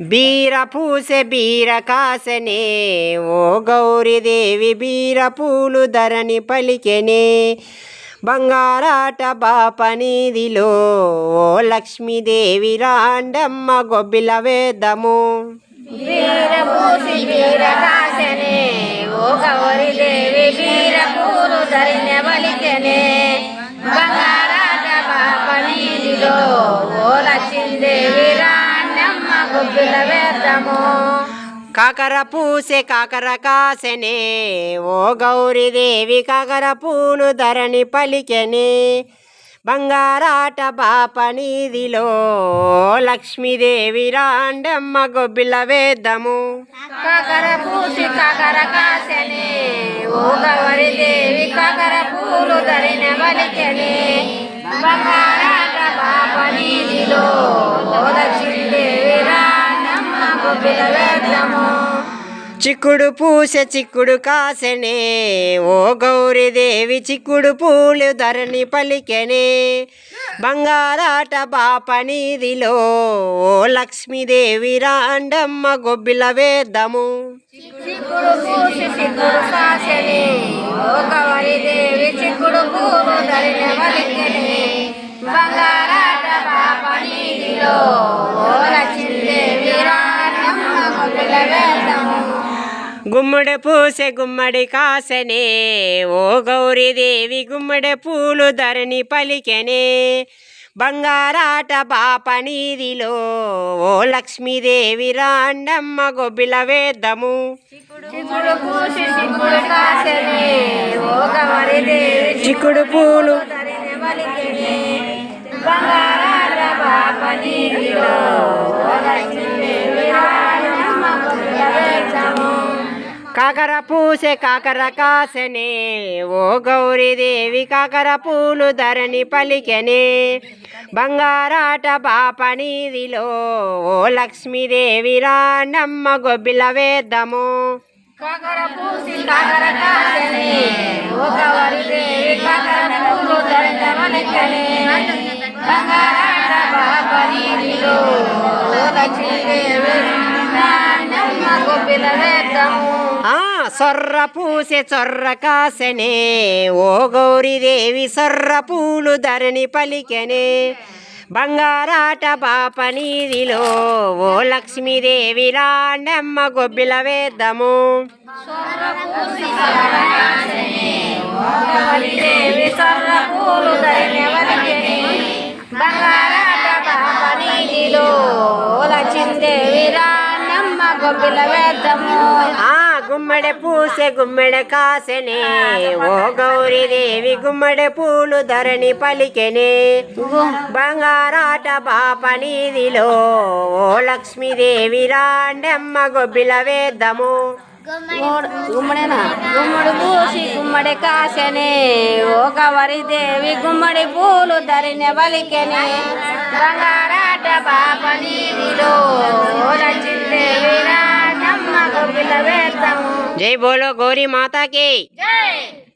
బీర పూసె బీర కాసనే ఓ గౌరీదేవి బీర పూలు ధరని పలికెనే. బంగారాట బాపనిదిలో ఓ లక్ష్మీదేవి రాండమ్మ గొబ్బిల వేదము. బీర పూసి బీర కాసనే వేద్దాము కాకర పూసె కాకర కాసెనే. ఓ గౌరీదేవి కాకర పూలు ధరణి పలికెనే. బంగారాట బాపనిదిలో లక్ష్మీదేవి రాండమ్మ గొబ్బిల వేదము కాకర పూసి కాకర కాశనే ఓ గౌరి దేవి కాకర పూలు ధరిన బలికెనే బంగారాట రాణమ్మ గొబ్బిల వేద్దాము చిక్కుడు పూసె చిక్కుడు కాసెనే ఓ గౌరీదేవి చిక్కుడు పూలు ధరణి పలికెనే. బంగారాట బాపనిదిలో ఓ లక్ష్మీదేవి రాండమ్మ గొబ్బిల వేదము చిక్కుడు పూసి గుమ్మడి పూసె గుమ్మడి కాసెనే. ఓ గౌరీదేవి గుమ్మడి పూలు ధరణి పలికెనే. బంగారాట బాపనిదిలో ఓ లక్ష్మీదేవి రాండమ్మ గొబ్బిల వేదము చిక్కుడు పూలు బంగారాట పాపనీదిలో ఓ లక్ష్మీదేవి వేద్దాము కాకర పూసే కాకర కాసనే ఓ గౌరీదేవి కాకర పూలు ధరణి పలికెనే. బంగారాట బాపనిదిలో ఓ లక్ష్మీదేవి రాండమ్మ గొబ్బిల వేద్దము. కాకర పూసి కాకర కాసనే ఓ గౌరీదేవి కాకర పూలు ధరణి పలికెనే. బంగారాట పాపనీదిలో ఓ లక్ష్మీదేవి రాణమ్మ గొబ్బిల వేద్దాము. సొర్ర పూసే చొర్ర కాసనే. ఓ గౌరీదేవి సొర్ర పూలు ధరణి పలికెనే. బంగారాట బాపనిదిలో ఓ లక్ష్మీదేవి రాండమ్మ గొబ్బిల వేద్దము. గొబ్బిల వేద్దము. గుమ్మడి పూసె గుమ్మడి కాసెనే ఓ గౌరీదేవి గుమ్మడి పూలు ధరణి పలికెనే. బంగారాట బాపనిదిలో ఓ లక్ష్మీదేవి రాండమ్మ గొబ్బిల వేదము గుమ్మడేనా? గుమ్మడి పూసి గుమ్మడి కాసనే ఓ గవరి దేవి గుమ్మడి పూలు ధరిన బలికెని బంగారాట పాపనీదిలో లక్ష్మీదేవి రాణమ్మ గొబ్బిల వేద్దము జై బోలో గౌరీ మాతాకి జై